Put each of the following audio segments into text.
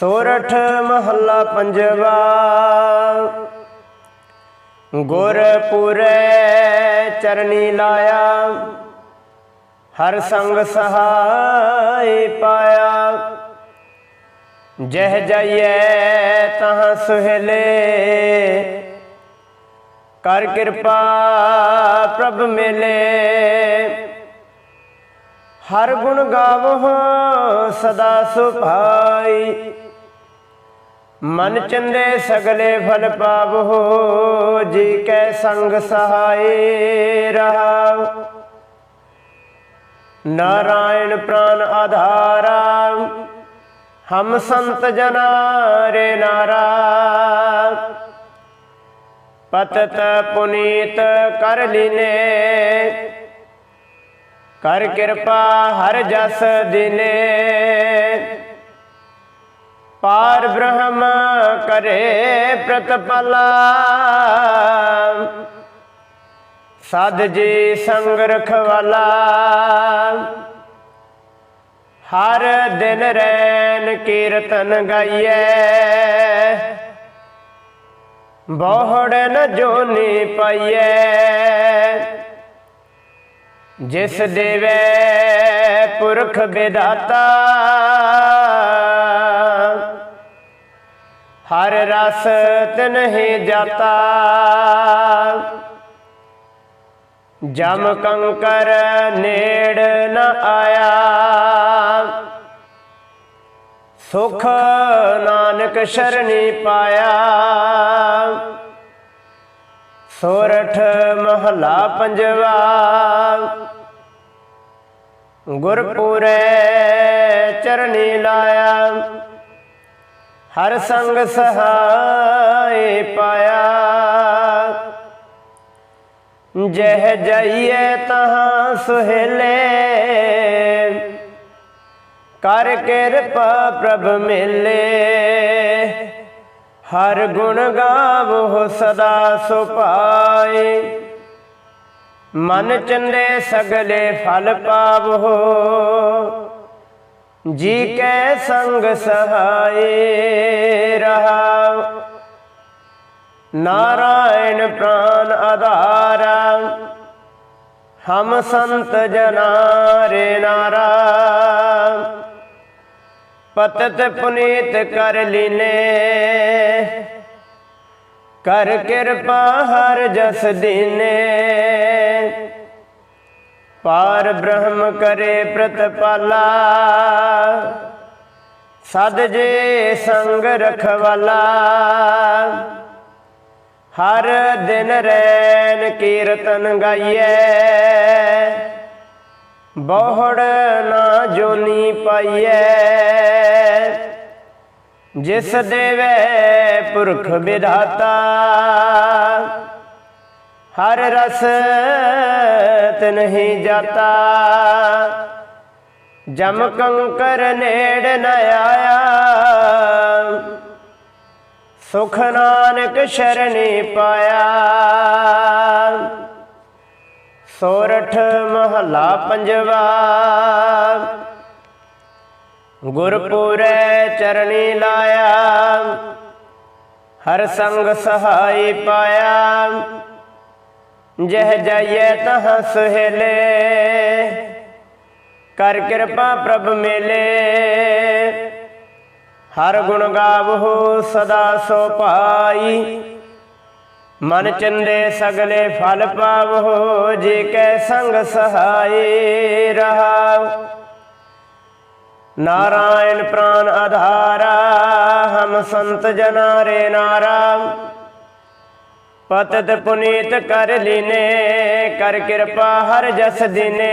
ਸੋਰਠ ਮਹੱਲਾ ਪੰਜਵਾ। ਗੁਰਪੁਰੇ ਚਰਨੀ ਲਾਇਆ, ਹਰ ਸੰਗ ਸਹਾਈ ਪਾਇਆ। ਜਹ ਜਾਈਏ ਤਹਾਂ ਸੁਹਲੇ, ਕਰ ਕਿਰਪਾ ਪ੍ਰਭ ਮਿਲੇ। ਹਰ ਗੁਣ ਗਾਵੋ ਸਦਾ ਸੁਭਾਈ। ਮਨ ਚੰਦੇ ਸਗਲੇ ਫਲ ਪਾਵੋ ਜੀ ਕੈ ਸੰਗ ਸਹਾਈ ਰਹਾਉ। ਨਾਰਾਇਣ ਪ੍ਰਾਨ ਆਧਾਰਾ, ਹਮ ਸੰਤ ਜਨਾ ਰੇ ਨਾਰਾ। ਪਤਤ ਪੁਨੀਤ ਕਰ ਲੀਨੇ, ਕਰ ਕਿਰਪਾ ਹਰ ਜਸ ਦਿਨੇ। ਪਾਰ ਬ੍ਰਹਮ ਕਰੇ ਪ੍ਰਤਪਲਾ। ਸਦ ਜੀ ਸੰਗ ਰਖਵਾਲਾ। ਹਰ ਦਿਨ ਰੈਨ ਕੀਰਤਨ ਗਾਈਐ। ਬਹੁੜ ਨ ਜੋਨੀ ਪਾਈਐ। ਜਿਸ ਦੇਵੇ ਪੁਰਖ ਵਿਦਾਤਾ ਹਰ ਰਸ ਤਿਨਹਿ ਜਾਤਾ। ਜਮ ਕੰਕਰ ਨੇੜ ਨ ਆਇਆ। ਸੁਖ ਨਾਨਕ ਸ਼ਰਣੀ ਪਾਇਆ। ਸੋਰਠ ਮਹਲਾ ਪੰਜਵਾ। ਗੁਰਪੁਰੇ ਚਰਨੀ ਲਾਇਆ। ਹਰ ਸੰਗ ਸਹਾਈ ਪਾਇਆ। ਜਹ ਜਾਈਏ ਤਹਾਂ ਸੁਹੇਲੇ, ਕਰ ਕਿਰਪਾ ਪ੍ਰਭ ਮਿਲੇ। ਹਰ ਗੁਣ ਗਾਵੋ ਸਦਾ ਸੁਭਾਈ ਮਨ ਚੰਦੇ ਸਗਲੇ ਫਲ ਪਾਵੋ। ਜੀ ਕੈ ਸੰਗ ਸਹਾਏ ਰਹਾਉ ਨਾਰਾਇਣ ਪ੍ਰਾਨ ਆਧਾਰਾ। ਹਮ ਸੰਤ ਜਨਾਰੇ ਨਾਰਾ। ਪਤਤ ਪੁਨੀਤ ਕਰ ਲੀਨੇ। ਕਰ ਕਿਰਪਾ ਹਰ ਜਸ ਦੀਨੇ। ਪਾਰ ਬ੍ਰਹਮ ਕਰੇ ਪ੍ਰਤਪਾਲਾ, ਸਦ ਜੇ ਸੰਗ ਰਖਵਾਲਾ। ਹਰ ਦਿਨ ਰੈਨ ਕੀਰਤਨ ਗਾਈਐ, ਬਹੁੜ ਨਾ ਜੋਨੀ ਪਾਈਐ। ਜਿਸ ਦੇਵੇ ਪੁਰਖ ਵਿਧਾਤਾ ਹਰ ਰਸ ਨਹੀਂ ਜਾਤਾ। ਜਮ ਕੰਕਰ ਨੇੜ ਨ ਆਇਆ। ਸੁਖ ਨਾਨਕ ਸ਼ਰਣੀ ਪਾਇਆ। ਸੋਰਠ ਮਹੱਲਾ ਪੰਜਵਾ। ਗੁਰਪੁਰੈ ਚਰਣੀ ਲਾਇਆ। ਹਰ ਸੰਗ ਸਹਾਈ ਪਾਇਆ। ਜਹ ਜਾਈਏ ਤਹਾਂ ਸੁਹੇਲੇ ਕਰ ਕਿਰਪਾ ਪ੍ਰਭ ਮਿਲੇ। ਹਰ ਗੁਣ ਗਾਵੋ ਸਦਾ ਸੋ ਪਾਈ ਮਨ ਚੰਦੇ ਸਗਲੇ ਫਲ ਪਾਵੋ ਜੇ ਕੈ ਸੰਗ ਸਹਾਈ ਰਹਾਉ। ਨਾਰਾਇਣ ਪ੍ਰਾਨ ਆਧਾਰਾ, ਹਮ ਸੰਤ ਜਨਾ ਰੇ ਨਾਰਾ ਪਤਤ ਪੁਨੀਤ ਕਰ ਲੀਨੇ, ਕਰ ਕਿਰਪਾ ਹਰ ਜਸ ਦਿਨੇ।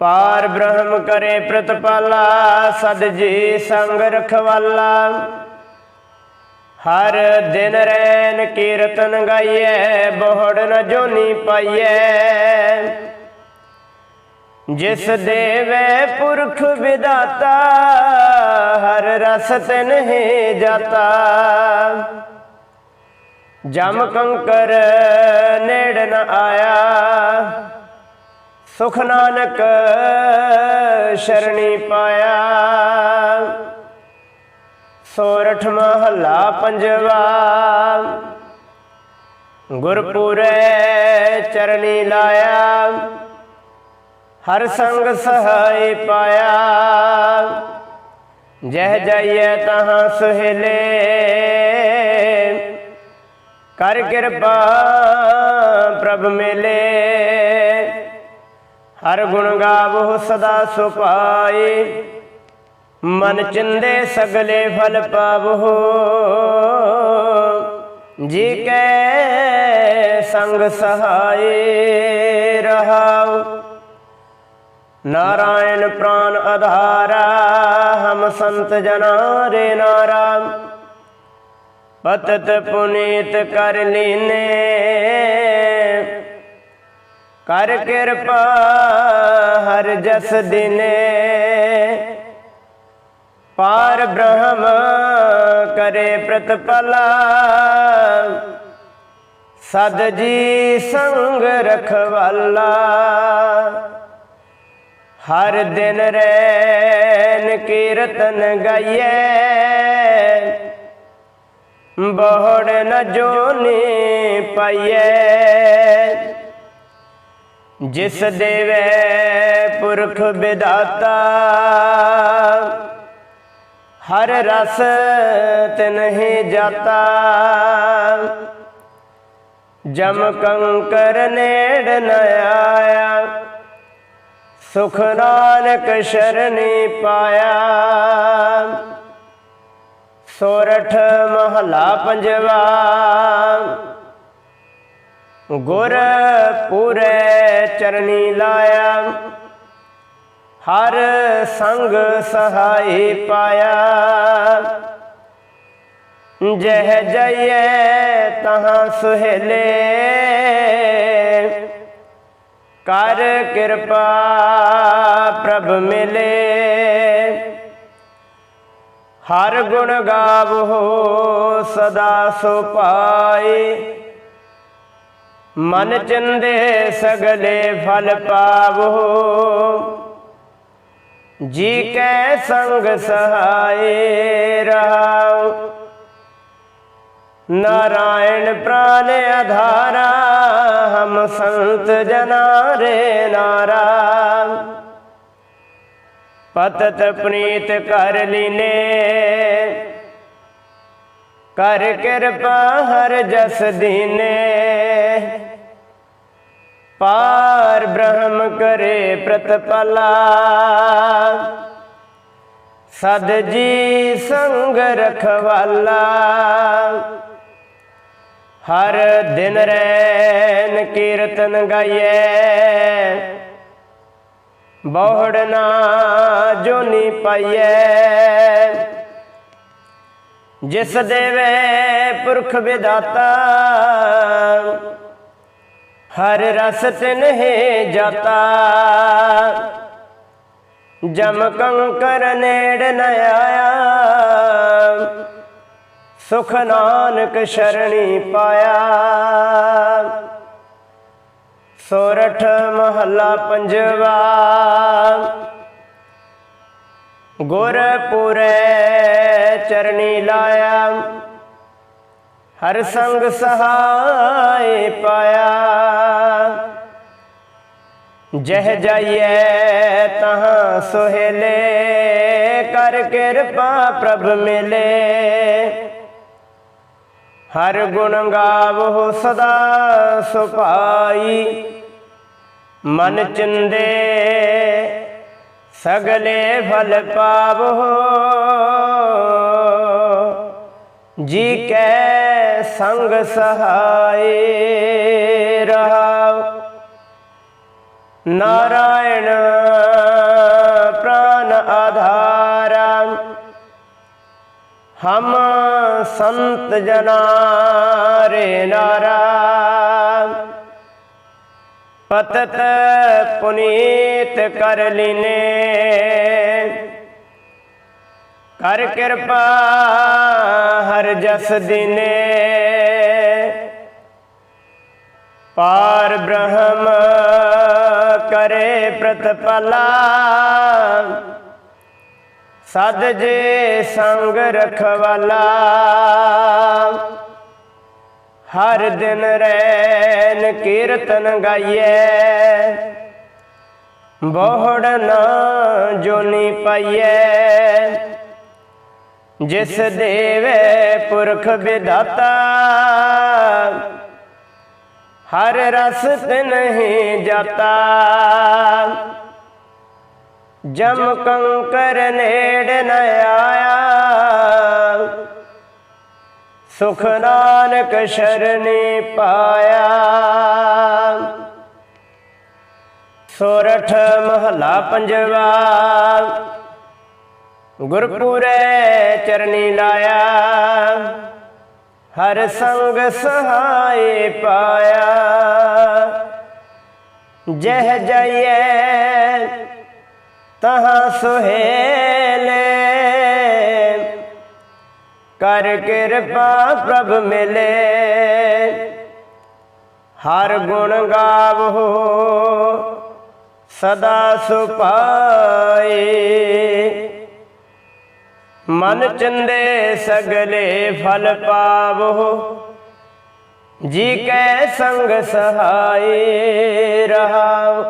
ਪਾਰ ਬ੍ਰਹਮ ਕਰੇ ਪ੍ਰਤਪਾਲਾ, ਸਦ ਜੀ ਸੰਗ ਰਖਵਾਲਾ। ਹਰ ਦਿਨ ਰੈਨ ਕੀਰਤਨ ਗਾਈਐ, ਬਹੁੜ ਨ ਜੋਨੀ ਪਾਈਐ। ਜਿਸ ਦੇਵੇ ਪੁਰਖ ਵਿਦਾਤਾ ਹਰ ਰਸ ਤਿਨਹਿ ਜਾਤਾ। ਜਮ ਕੰਕਰ ਨੇੜ ਨ ਆਇਆ। ਸੁਖ ਨਾਨਕ ਸ਼ਰਣੀ ਪਾਇਆ। ਸੋਰਠ ਮਹੱਲਾ ਪੰਜਵਾ। ਗੁਰਪੂਰੇ ਚਰਨੀ ਲਾਇਆ। ਹਰ ਸੰਗ ਸਹਾਈ ਪਾਇਆ। ਜਹ ਜਾਈਏ ਤਹਾਂ ਸੁਹੇਲੇ। ਕਰ ਕਿਰਪਾ ਪ੍ਰਭ ਮਿਲੇ। ਹਰ ਗੁਣ ਗਾਵੋ ਸਦਾ ਸੁਪਾਈ ਮਨ ਚਿੰਦੇ ਸਗਲੇ ਫਲ ਪਾਵੋ। ਜੀ ਕੈ ਸੰਗ ਸਹਾਈ ਰਹਾਉ ਨਾਰਾਇਣ ਪ੍ਰਾਨ ਆਧਾਰਾ ਹਮ ਸੰਤ ਜਨਾ ਰੇ ਪਤਤ ਪੁਨੀਤ ਕਰ ਲੀਨੇ। ਕਰ ਕਿਰਪਾ ਹਰ ਜਸ ਦਿਨੇ। ਪਾਰ ਬ੍ਰਹਮ ਕਰੇ ਪ੍ਰਤਪਲਾ। ਸਦ ਜੀ ਸੰਗ ਰਖਵਾਲਾ। ਹਰ ਦਿਨ ਰੈਨ ਕੀਰਤਨ ਗਾਈਏ ਬਹੁੜ ਨ ਜੋਨੀ ਪਾਈਏ ਜਿਸ ਦੇਵੇ ਪੁਰਖ ਵਿਦਾਤਾ ਹਰ ਰਸ ਤਿਨਹਿ ਜਾਤਾ। ਜਮ ਕੰਕਰ ਨੇੜ ਨ ਆਇਆ, ਸੁਖ ਨਾਨਕ ਸ਼ਰਣੀ ਪਾਇਆ। ਸੋਰਠ ਮਹਲਾ ਪੰਜਵਾ। ਗੁਰ ਪੂਰੇ ਚਰਨੀ ਲਾਇਆ। ਹਰ ਸੰਗ ਸਹਾਈ ਪਾਇਆ। ਜਹ ਜਈਏ ਤਹਾਂ ਸੁਹੇਲੇ। ਕਰ ਕਿਰਪਾ ਪ੍ਰਭ ਮਿਲੇ। ਹਰ ਗੁਣ ਗਾਵੋ ਸਦਾ ਸੋ ਪਾਈ ਮਨ ਚੰਦੇ ਸਗਲੇ ਫਲ ਪਾਵੋ। ਜੀ ਕੈ ਸੰਗ ਸਹਾਏ ਰਹਾਉ। ਨਾਰਾਇਣ ਪ੍ਰਾਨ ਆਧਾਰਾ, ਹਮ ਸੰਤ ਜਨਾ ਰੇ ਨਾਰਾ। ਪਤਤ ਪ੍ਰੀਤ ਕਰ ਲੀਨੇ। ਕਰ ਕਿਰਪਾ ਹਰ ਜਸ ਦੀਨੇ। ਪਾਰ ਬ੍ਰਹਮ ਕਰੇ ਪ੍ਰਤਪਲਾ। ਸਦ ਜੀ ਸੰਗ ਰਖਵਾਲਾ। ਹਰ ਦਿਨ ਰੈਨ ਕੀਰਤਨ ਗਾਈਏ ਬਹੁੜ ਨਾ ਜੋਨੀ ਪਾਈਏ ਜਿਸ ਦੇਵੇ ਪੁਰਖ ਵਿਦਾਤਾ ਹਰ ਰਸ ਤਿਨਹਿ ਜਾਤਾ। ਜਮ ਕੰਕਰ ਨੇੜ ਨ ਆਇਆ, ਸੁਖ ਨਾਨਕ ਸ਼ਰਣੀ ਪਾਇਆ। ਸੋਰਠ ਮਹੱਲਾ ਪੰਜਵਾ। ਗੁਰਪੁਰੇ ਚਰਨੀ ਲਾਇਆ। ਹਰ ਸੰਗ ਸਹਾਈ ਪਾਇਆ। ਜਹ ਜਾਈਏ ਤਹਾਂ ਸੁਹੇਲੇ, ਕਰ ਕਿਰਪਾ ਪ੍ਰਭ ਮਿਲੇ। ਹਰ ਗੁਣ ਗਾਵੋ ਸਦਾ ਸੁਭਾਈ। ਮਨ ਚਿੰਦੇ, ਸਗਲੇ ਫਲ ਪਾਵੋ। ਜੀ ਕੈ ਸੰਗ ਸਹਾਈ ਰਹਾਉ। ਨਾਰਾਇਣ ਪ੍ਰਾਨ ਆਧਾਰਾ। ਹਮ ਸੰਤ ਜਨਾ ਰੇ ਨਾਰਾ। ਪਤਤ ਪੁਨੀਤ ਕਰ ਲੀਨੇ। ਕਰ ਕਿਰਪਾ ਹਰ ਜਸ ਦਿਨੇ। ਪਾਰ ਬ੍ਰਹਮ ਕਰੇ ਪ੍ਰਤਪਲਾ। ਸਦ ਜੇ ਸੰਗ ਰਖਵਾਲਾ। ਹਰ ਦਿਨ ਰੈਨ ਕੀਰਤਨ ਗਾਈਐ। ਬੋਹੜ ਨਾ ਜੋਨੀ ਪਾਈਐ। ਜਿਸ ਦੇਵੇ ਪੁਰਖ ਵਿਦਾਤਾ ਹਰ ਰਸ ਨਹੀਂ ਜਾਤਾ। ਜਮ ਕੰਕਰ ਨੇੜ ਨ ਆਇਆ। ਸੁਖ ਨਾਨਕ ਸ਼ਰਣੀ ਪਾਇਆ। ਸੋਰਠ ਮਹਲਾ ਪੰਜਵਾ। ਗੁਰਪੂਰੇ ਚਰਨੀ ਲਾਇਆ। ਹਰ ਸੰਗ ਸਹਾਈ ਪਾਇਆ। ਜਹ ਜਾਈਏ, ਤਹਾਂ ਸੁਹੇਲੇ ਕਰ ਕਿਰਪਾ ਪ੍ਰਭ ਮਿਲੇ ਹਰ ਗੁਣ ਗਾਵੋ ਸਦਾ ਸੁਪਾਏ ਮਨ ਚੰਦੇ ਸਗਲੇ ਫਲ ਪਾਵੋ ਜੀ ਕੈ ਸੰਗ ਸਹਾਈ ਰਹਾਉ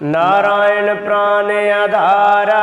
ਨਾਰਾਇਣ ਪ੍ਰਾਨ ਆਧਾਰਾ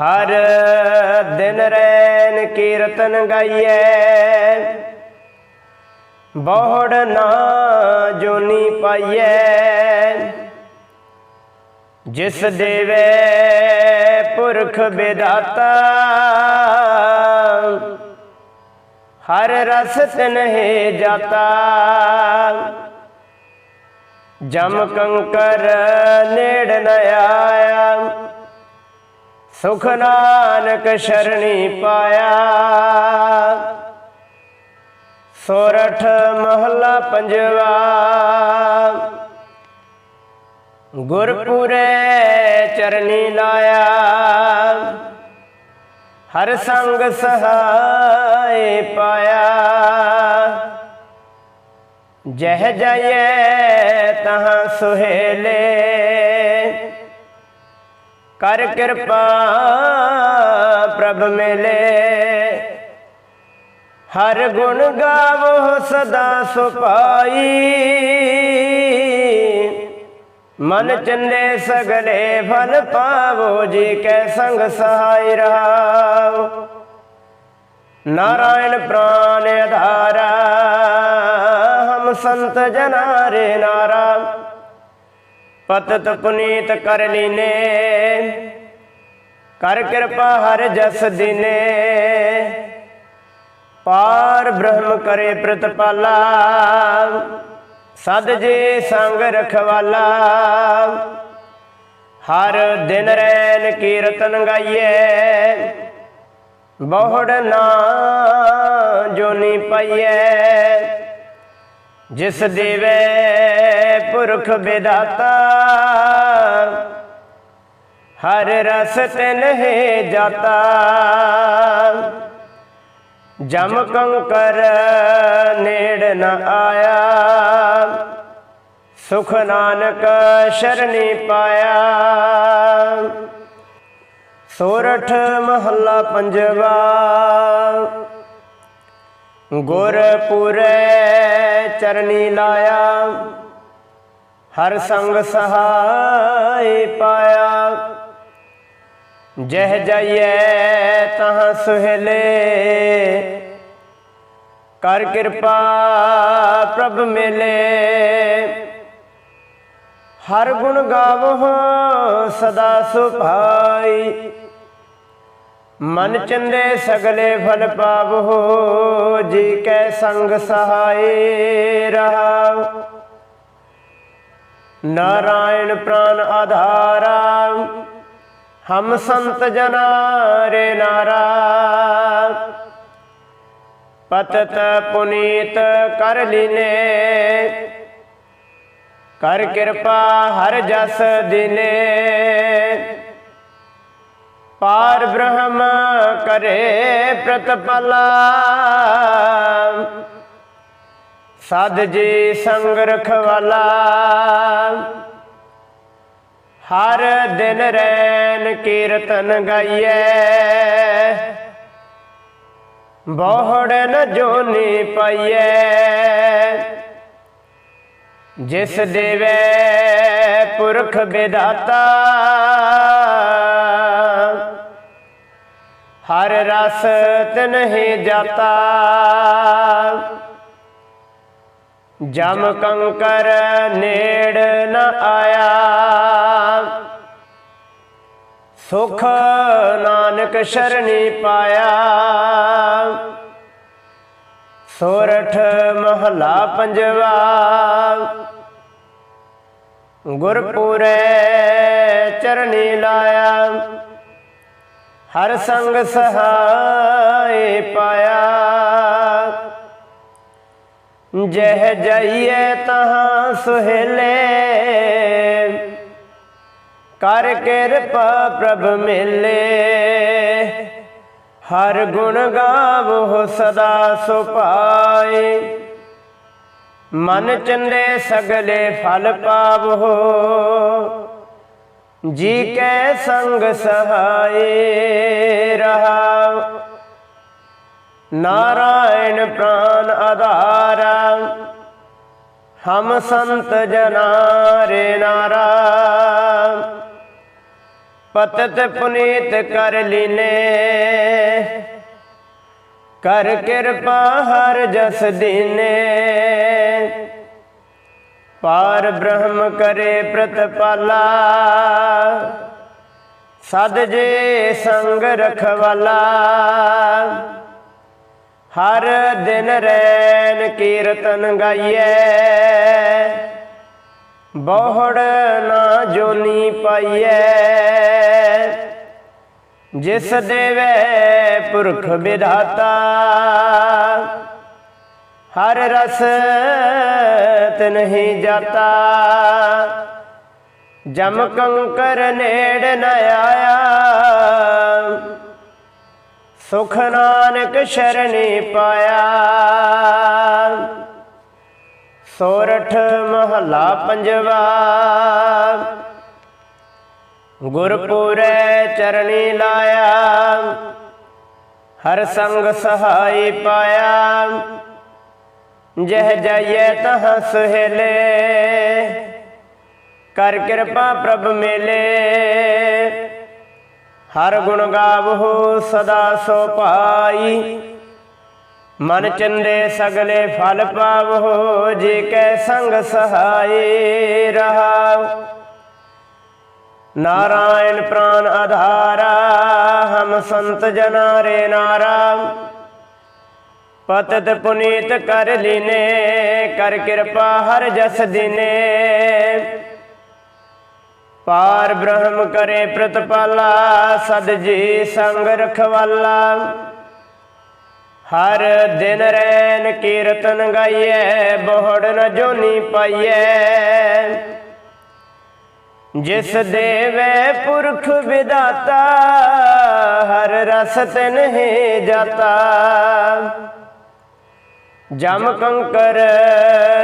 ਹਰ ਦਿਨ ਰੈਨ ਕੀਰਤਨ ਗਾਈਐ। ਬੋੜ ਨਾ ਜੋਨੀ ਪਾਈਐ। ਜਿਸ ਦੇਵੇ ਪੁਰਖ ਵਿਦਾਤਾ ਹਰ ਰਸ ਤਨਹਿ ਜਾਤਾ। ਜਮ ਕੰਕਰ ਨੇੜ ਨ ਆਇਆ। ਸੁਖ ਨਾਨਕ ਸ਼ਰਣੀ ਪਾਇਆ। ਸੋਰਠ ਮਹੱਲਾ ਪੰਜਵਾ। ਗੁਰਪੂਰੇ ਚਰਨੀ ਲਾਇਆ। ਹਰ ਸੰਗ ਸਹਾਏ ਪਾਇਆ। ਜਹ ਜਾਏ ਤਹਾਂ ਸੁਹੇਲੇ। ਕਰ ਕਿਰਪਾ ਪ੍ਰਭ ਮਿਲੇ। ਹਰ ਗੁਣ ਗਾਵੋ ਸਦਾ ਸੁਪਾਈ। ਮਨ ਚੰਦੇ ਸਗਲੇ ਫਲ ਪਾਵੋ, ਜੀ ਕੈ ਸੰਗ ਸਹਾਈ ਰਹਾਉ ਨਾਰਾਇਣ ਪ੍ਰਾਨ ਆਧਾਰਾ, ਹਮ ਸੰਤ ਜਨਾਰੇ ਨਾਰਾ। ਪਤਤ ਪੁਨੀਤ ਕਰ ਲੀਨੇ। ਕਰ ਕਿਰਪਾ ਹਰ ਜਸ ਦਿਨੇ। ਪਾਰ ਬ੍ਰਹਮ ਕਰੇ ਪ੍ਰਤਪਾਲਾ। ਸਦ ਜੇ ਸੰਗ ਰਖਵਾਲਾ। ਹਰ ਦਿਨ ਰੈਨ ਕੀਰਤਨ ਗਾਈਏ ਬਹੁੜ ਨਾ ਜੋਨੀ ਪਾਈਐ। ਜਿਸ ਦੇਵੇ ਪੁਰਖ ਵਿਦਾਤਾ। ਹਰ ਰਸ ਤਿਨਹਿ ਜਾਤਾ। ਜਮ ਕੰਕਰ ਨੇੜ ਨ ਆਇਆ। ਸੁਖ ਨਾਨਕ ਸ਼ਰਣੀ ਪਾਇਆ। ਸੋਰਠ ਮਹੱਲਾ ਪੰਜਵਾ। ਗੁਰਪੁਰੇ ਚਰਨੀ ਲਾਇਆ। ਹਰ ਸੰਗ ਸਹਾਈ ਪਾਇਆ। ਜਹ ਜਾਈਏ ਤਹਾਂ ਸੁਹਲੇ। ਕਰ ਕਿਰਪਾ ਪ੍ਰਭ ਮਿਲੇ। ਹਰ ਗੁਣ ਗਾਵੋ ਸਦਾ ਸੁਭਾਈ। ਮਨ ਚੰਦੇ ਸਗਲੇ ਫਲ ਪਾਵੋ ਜੀ ਕੈ ਸੰਗ ਸਹਾਈ ਰਹਾਉ। ਨਾਰਾਇਣ ਪ੍ਰਾਨ ਆਧਾਰਾ ਹਮ ਸੰਤ ਜਨਾ ਰੇ ਨਾਰਾ ਪਤਤ ਪੁਨੀਤ ਕਰ ਲੀਨੇ ਕਰ ਕਿਰਪਾ ਹਰ ਜਸ ਦਿਨੇ ਪਾਰ ਬ੍ਰਹਮ ਕਰੇ ਪ੍ਰਤਪਲਾ ਸਦ ਜੀ ਸੰਗ ਰਖਵਾਲਾ। ਹਰ ਦਿਨ ਰੈਨ ਕੀਰਤਨ ਗਾਈਐ। ਬਹੁੜਨ ਜੋਨੀ ਪਾਈਐ। ਜਿਸ ਦੇਵੇ ਪੁਰਖ ਵਿਦਾਤਾ ਹਰ ਰਸ ਤਨਹਿ ਜਾਤਾ। ਜਮ ਕੰਕਰ ਨੇੜ ਨ ਆਇਆ। ਸੁਖ ਨਾਨਕ ਸ਼ਰਣੀ ਪਾਇਆ। ਸੋਰਠ ਮਹਲਾ ਪੰਜਵਾ। ਗੁਰਪੁਰੇ ਚਰਨੀ ਲਾਇਆ। ਹਰ ਸੰਗ ਸਹਾਈ ਪਾਇਆ। ਜਹ ਜਾਈਏ ਤਹਾਂ ਸੁਹੇਲੇ। ਕਰ ਕਿਰਪਾ ਪ੍ਰਭ ਮਿਲੇ। ਹਰ ਗੁਣ ਗਾਵੋ ਸਦਾ ਸੁਪਾਏ। ਮਨ ਚੰਦੇ ਸਗਲੇ ਫਲ ਪਾਵੋ। ਜੀ ਕੈ ਸੰਗ ਸਹਾਏ ਰਹਾ ਨਾਰਾਇਣ ਪ੍ਰਾਨ ਆਧਾਰਾ ਹਮ ਸੰਤ ਜਨਾ ਰੇ ਨਾਰਾ ਪਤਤ ਪੁਨੀਤ ਕਰ ਲੀਨੇ ਕਰ ਕਿਰਪਾ ਹਰ ਜਸ ਦੀਨੇ ਪਾਰ ਬ੍ਰਹਮ ਕਰੇ ਪ੍ਰਤਪਾਲਾ ਸਦ ਜੇ ਸੰਗ ਰਖਵਾਲਾ ਹਰ ਦਿਨ ਰੈਨ ਕੀਰਤਨ ਗਾਈਐ। ਬਹੁੜ ਨਾ ਜੋਨੀ ਪਾਈਐ। ਜਿਸ ਦੇਵੇ ਪੁਰਖ ਵਿਧਾਤਾ, ਹਰ ਰਸ ਤਨਹੀ ਜਾਤਾ। ਜਮ ਕੰਕਰ ਨੇੜ ਨ ਆਇਆ। ਸੁਖ ਨਾਨਕ ਸ਼ਰਣੀ ਪਾਇਆ। ਸੋਰਠ ਮਹਲਾ ਪੰਜਵਾ। ਗੁਰਪੂਰੇ ਚਰਣੀ ਲਾਇਆ। ਹਰ ਸੰਗ ਸਹਾਈ ਪਾਇਆ। ਜਹ ਜਾਈਏ ਤਹ ਸੁਹੇਲੇ। ਕਰ ਕਿਰਪਾ ਪ੍ਰਭ ਮੇਲੇ। ਹਰ ਗੁਣ ਗਾਵੋ ਸਦਾ ਸੋ ਪਾਈ ਮਨ ਚੰਦੇ ਸਗਲੇ ਫਲ ਪਾਵੋ ਜੇ ਕੈ ਸੰਗ ਸਹਾਈ ਰਹਾਉ। ਨਾਰਾਇਣ ਪ੍ਰਾਨ ਆਧਾਰਾ, ਹਮ ਸੰਤ ਜਨਾ ਰੇ ਨਾਰਾ ਪਤਤ ਪੁਨੀਤ ਕਰ ਲੀਨੇ, ਕਰ ਕਿਰਪਾ ਹਰ ਜਸ ਦਿਨੇ। ਪਾਰ ਬ੍ਰਹਮ ਕਰੇ ਪ੍ਰਤਪਾਲਾ, ਸਦ ਜੀ ਸੰਗ ਰਖਵਾਲਾ। ਹਰ ਦਿਨ ਰੈਨ ਕੀਰਤਨ ਗਾਈਐ, ਬਹੁੜ ਨ ਜੋਨੀ ਪਾਈਐ। ਜਿਸ ਦੇਵੇ ਪੁਰਖ ਵਿਦਾਤਾ ਹਰ ਰਸ ਤਨਹਿ ਜਾਤਾ। ਜਮ ਕੰਕਰ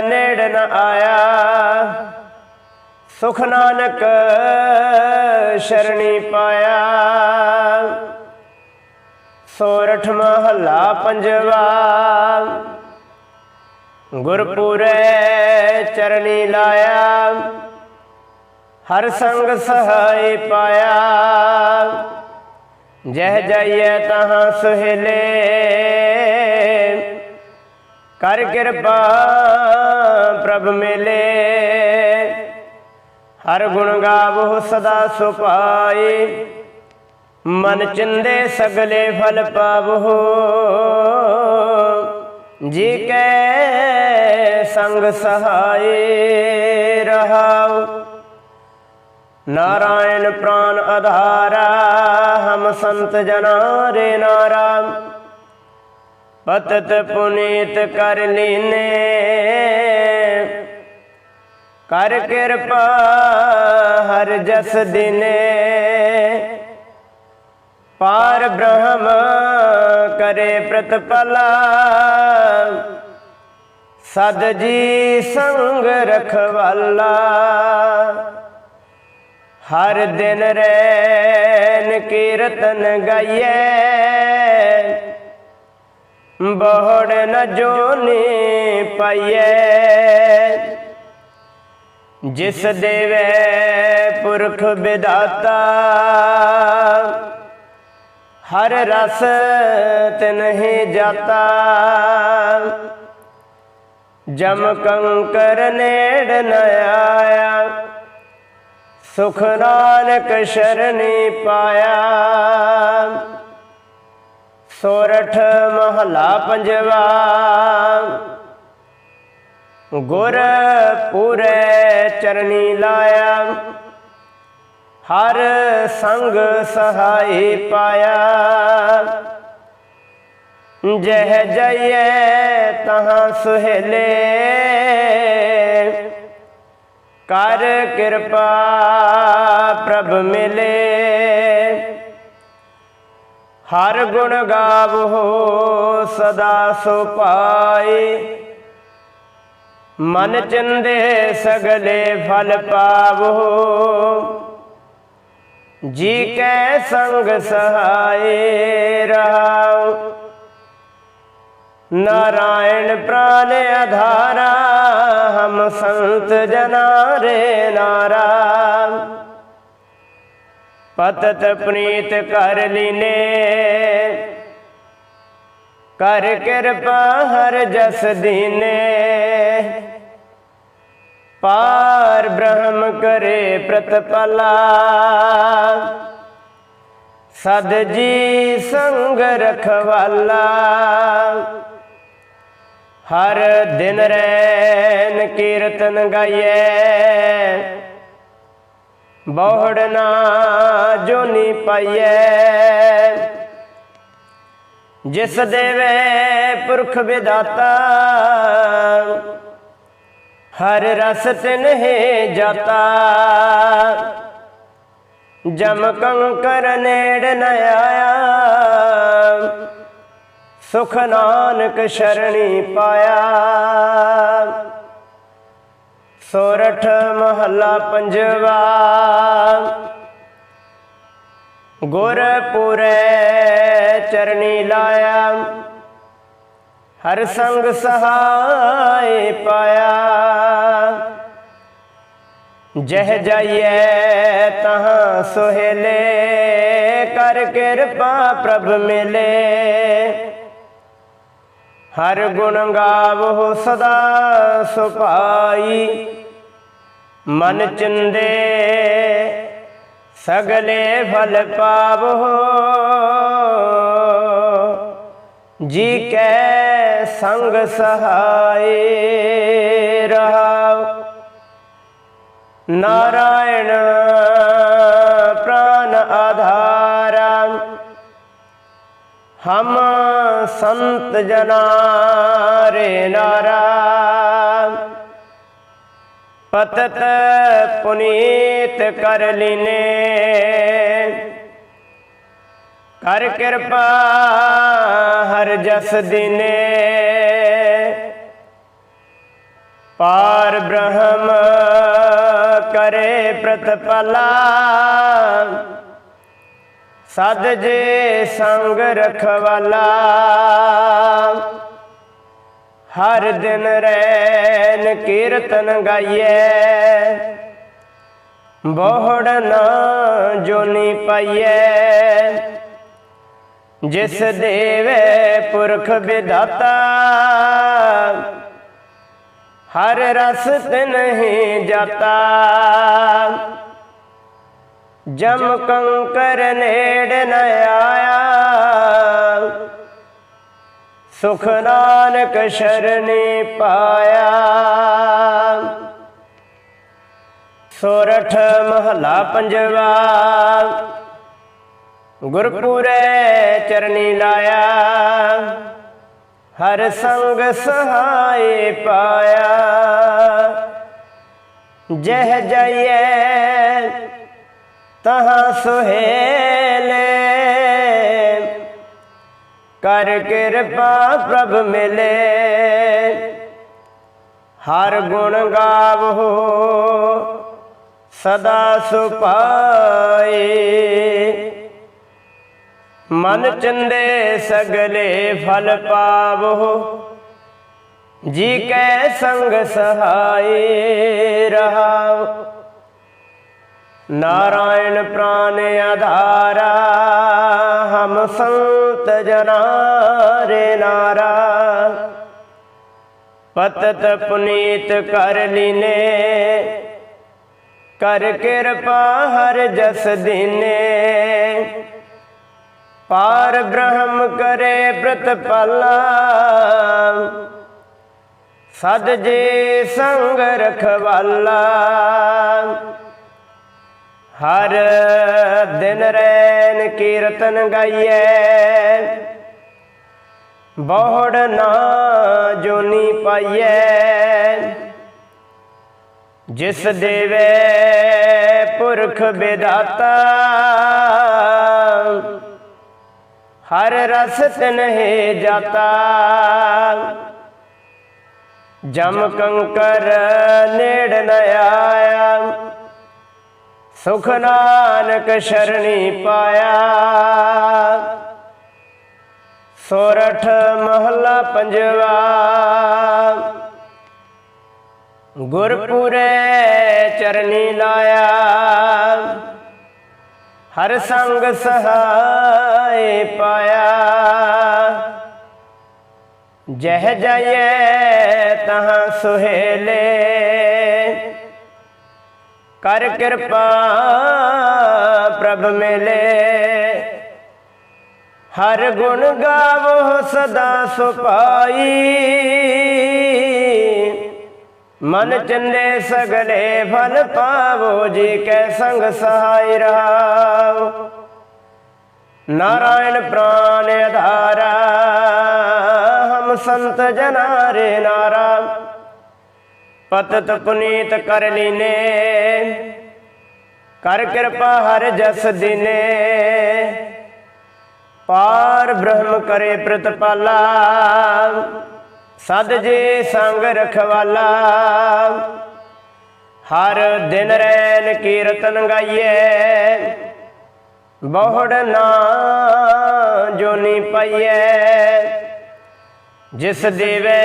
ਨੇੜ ਨ ਆਇਆ। ਸੁਖ ਨਾਨਕ ਸ਼ਰਣੀ ਪਾਇਆ। ਸੋਰਠ ਮਹੱਲਾ ਪੰਜਵਾ। ਗੁਰਪੂਰੇ ਚਰਨੀ ਲਾਇਆ। ਹਰ ਸੰਗ ਸਹਾਈ ਪਾਇਆ। ਜਹ ਜਾਈਏ ਤਹਾਂ ਸੁਹੇਲੇ। ਕਰ ਕਿਰਪਾ ਪ੍ਰਭ ਮਿਲੇ। ਹਰ ਗੁਣ ਗਾਵੋ ਸਦਾ ਸੁਪਾਏ ਮਨ ਚਿੰਦੇ ਸਗਲੇ ਫਲ ਪਾਵੋ। ਜੀ ਕੈ ਸੰਗ ਸਹਾਏ ਰਹਾਉ। ਨਾਰਾਇਣ ਪ੍ਰਾਨ ਆਧਾਰਾ, ਹਮ ਸੰਤ ਜਨਾ ਰੇ ਨਾਰਾ। ਪਤਤ ਪੁਨੀਤ ਕਰ ਲੀਨੇ। ਕਰ ਕਿਰਪਾ ਹਰ ਜਸ ਦਿਨੇ। ਪਾਰ ਬ੍ਰਹਮ ਕਰੇ ਪ੍ਰਤਪਲਾ। ਸਦ ਜੀ ਸੰਗ ਰਖਵਾਲਾ। ਹਰ ਦਿਨ ਰੈਨ ਕੀਰਤਨ ਗਾਈਏ ਬਹੁੜ ਨ ਜੋਨੀ ਪਾਈਏ ਜਿਸ ਦੇਵੇ ਪੁਰਖ ਵਿਦਾਤਾ, ਹਰ ਰਸ ਨਹੀਂ ਜਾਤਾ। ਜਮ ਕੰਕਰ ਨੇੜ ਨ ਆਇਆ, ਸੁਖ ਨਾਨਕ ਸ਼ਰਨੀ ਪਾਇਆ। ਸੋਰਠ ਮਹਲਾ ਪੰਜਵਾ ਗੁਰ ਪੂਰੇ ਚਰਨੀ ਲਾਇਆ। ਹਰ ਸੰਗ ਸਹਾਈ ਪਾਇਆ। ਜਹ ਜਈਏ ਤਹਾਂ ਸੁਹੇਲੇ। ਕਰ ਕਿਰਪਾ ਪ੍ਰਭ ਮਿਲੇ। ਹਰ ਗੁਣ ਗਾਵੋ ਸਦਾ ਸੁਪਾਈ ਮਨ ਚੰਦੇ ਸਗਲੇ ਫਲ ਪਾਵੋ। ਜੀ ਕੈ ਸੰਗ ਸਹਾਏ ਰਹਾਉ ਨਾਰਾਇਣ ਪ੍ਰਾਨ ਆਧਾਰਾ ਹਮ ਸੰਤ ਜਨਾ ਰੇ ਨਾਰਾ। ਪਤਤ ਪ੍ਰੀਤ ਕਰ ਲੀਨੇ। ਕਰ ਕਿਰਪਾ ਹਰ ਜਸ ਦੀਨੇ। ਪਾਰ ਬ੍ਰਹਮ ਕਰੇ ਪ੍ਰਤਪਲਾ। ਸਦ ਜੀ ਸੰਗ ਰਖਵਾਲਾ। ਹਰ ਦਿਨ ਰੈਨ ਕੀਰਤਨ ਗਾਈਏ ਬਹੁੜ ਨਾ ਜੋਨੀ ਪਾਈਏ ਜਿਸ ਦੇਵੇ ਪੁਰਖ ਵਿਦਾਤਾ ਹਰ ਰਸ ਤਿਨਹਿ ਜਾਤਾ। ਜਮ ਕੰਕਰ ਨੇੜ ਨ ਆਇਆ। ਸੁਖ ਨਾਨਕ ਸ਼ਰਣੀ ਪਾਇਆ। ਸੋਰਠ ਮਹੱਲਾ ਪੰਜਵਾ। ਗੁਰ ਪੂਰੇ ਚਰਨੀ ਲਾਇਆ। ਹਰ ਸੰਗ ਸਹਾਈ ਪਾਇਆ। ਜਹ ਜਾਈਏ ਤਹਾਂ ਸੁਹੇਲੇ, ਕਰ ਕਿਰਪਾ ਪ੍ਰਭ ਮਿਲੇ। ਹਰ ਗੁਣ ਗਾਵੋ ਸਦਾ ਸੁਭਾਈ। ਮਨ ਚਿੰਦੇ, ਸਗਲੇ ਫਲ ਪਾਵੋ। ਜੀ ਕੈ ਸੰਗ ਸਹਾਈ ਰਹਾਉ। ਨਾਰਾਇਣ ਪ੍ਰਾਨ ਆਧਾਰਾ। ਹਮ ਸੰਤ ਜਨਾ ਰੇ ਨਾਰਾ ਪਤਤ ਪੁਨੀਤ ਕਰ ਲੀਨੇ। ਹਰ ਕਿਰਪਾ, ਹਰ ਜਸ ਦਿਨੇ। ਪਾਰ ਬ੍ਰਹਮ ਕਰੇ ਪ੍ਰਤਪਲਾ। ਸਦ ਜੇ ਸੰਗ ਰਖਵਾਲਾ। ਹਰ ਦਿਨ ਰੈਨ ਕੀਰਤਨ ਗਾਈਏ ਬਹੁੜ ਨਾ ਜੋਨੀ ਪਾਈਏ ਜਿਸ ਦੇਵੇ ਪੁਰਖ ਵਿਦਾਤਾ ਹਰ ਰਸ ਤਿਨਹਿ ਜਾਤਾ। ਜਮ ਕੰਕਰ ਨੇੜ ਨ ਆਇਆ। ਸੁਖ ਨਾਨਕ ਸ਼ਰਣੀ ਪਾਇਆ। ਸੋਰਠ ਮਹਲਾ ਪੰਜਵਾ ਗੁਰਪੁਰੇ ਚਰਨੀ ਲਾਇਆ, ਹਰ ਸੰਗ ਸਹਾਏ ਪਾਇਆ। ਜਹ ਜਾਈਏ, ਤਹਾਂ ਸੁਹੇਲੇ। ਕਰ ਕਿਰਪਾ ਪ੍ਰਭ ਮਿਲੇ। ਹਰ ਗੁਣ ਗਾਵੋ, ਸਦਾ ਸੁਪਾਏ। ਮਨ ਚੰਦੇ ਸਗਲੇ ਫਲ ਪਾਵੋ। ਜੀ ਕੈ ਸੰਗ ਸਹਾਈ ਰਹਾਉ ਨਾਰਾਇਣ ਪ੍ਰਾਨ ਆਧਾਰਾ, ਹਮ ਸੰਤ ਜਨਾ ਰੇ ਨਾਰਾ। ਪਤਤ ਪੁਨੀਤ ਕਰ ਲੀਨੇ, ਕਰ ਕਿਰਪਾ ਹਰ ਜਸ ਦਿਨੇ। ਪਾਰ ਬ੍ਰਹਮ ਕਰੇ ਪ੍ਰਤਪਾਲਾ ਸਦ ਜੇ ਸੰਗ ਰਖਵਾਲਾ। ਹਰ ਦਿਨ ਰੈਨ ਕੀਰਤਨ ਗਾਈਐ। ਬਹੁੜ ਨਾ ਜੋਨੀ ਪਾਈਐ। ਜਿਸ ਦੇਵੇ ਪੁਰਖ ਬਿਦਾਤਾ ਹਰ ਰਸ ਤਿਨਹਿ ਜਾਤਾ। ਜਮ ਕੰਕਰ ਨੇੜ ਨ ਆਇਆ। ਸੁਖ ਨਾਨਕ ਸ਼ਰਣੀ ਪਾਇਆ। ਸੋਰਠ ਮਹਲਾ ਪੰਜਵਾ। ਗੁਰਪੁਰੇ ਚਰਨੀ ਲਾਇਆ। ਹਰ ਸੰਗ ਸਹਾਏ ਪਾਇਆ। ਜਹ ਜਾਏ ਤਹਾਂ ਸੁਹੇਲੇ। ਕਰ ਕਿਰਪਾ ਪ੍ਰਭ ਮਿਲੇ। ਹਰ ਗੁਣ ਗਾਵੋ ਸਦਾ ਸੁਪਾਈ। ਮਨ ਚੰਦੇ ਸਗਲੇ ਫਲ ਪਾਵੋ ਜੀ ਕੈ ਸੰਗ ਸਹਾਈ ਰਹਾਉ ਨਾਰਾਇਣ ਪ੍ਰਾਨ ਆਧਾਰਾ, ਹਮ ਸੰਤ ਜਨਾ ਰੇ ਨਾਰਾ। ਪਤਤ ਪੁਨੀਤ ਕਰ ਲੀਨੇ, ਕਰ ਕਿਰਪਾ ਹਰ ਜਸ ਦਿਨੇ। ਪਾਰ ਬ੍ਰਹਮ ਕਰੇ ਪ੍ਰਤਪਾਲਾ। ਸਦ ਜੇ ਸੰਗ ਰਖਵਾਲਾ। ਹਰ ਦਿਨ ਰੈਨ ਕੀਰਤਨ ਗਾਈਏ। ਬਹੁੜ ਨਾ ਜੋਨੀ ਪਾਈਐ ਜਿਸ ਦੇਵੇ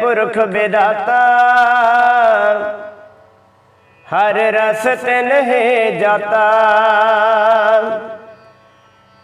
ਪੁਰਖ ਵਿਦਾਤਾ ਹਰ ਰਸ ਤਿਨਹਿ ਜਾਤਾ।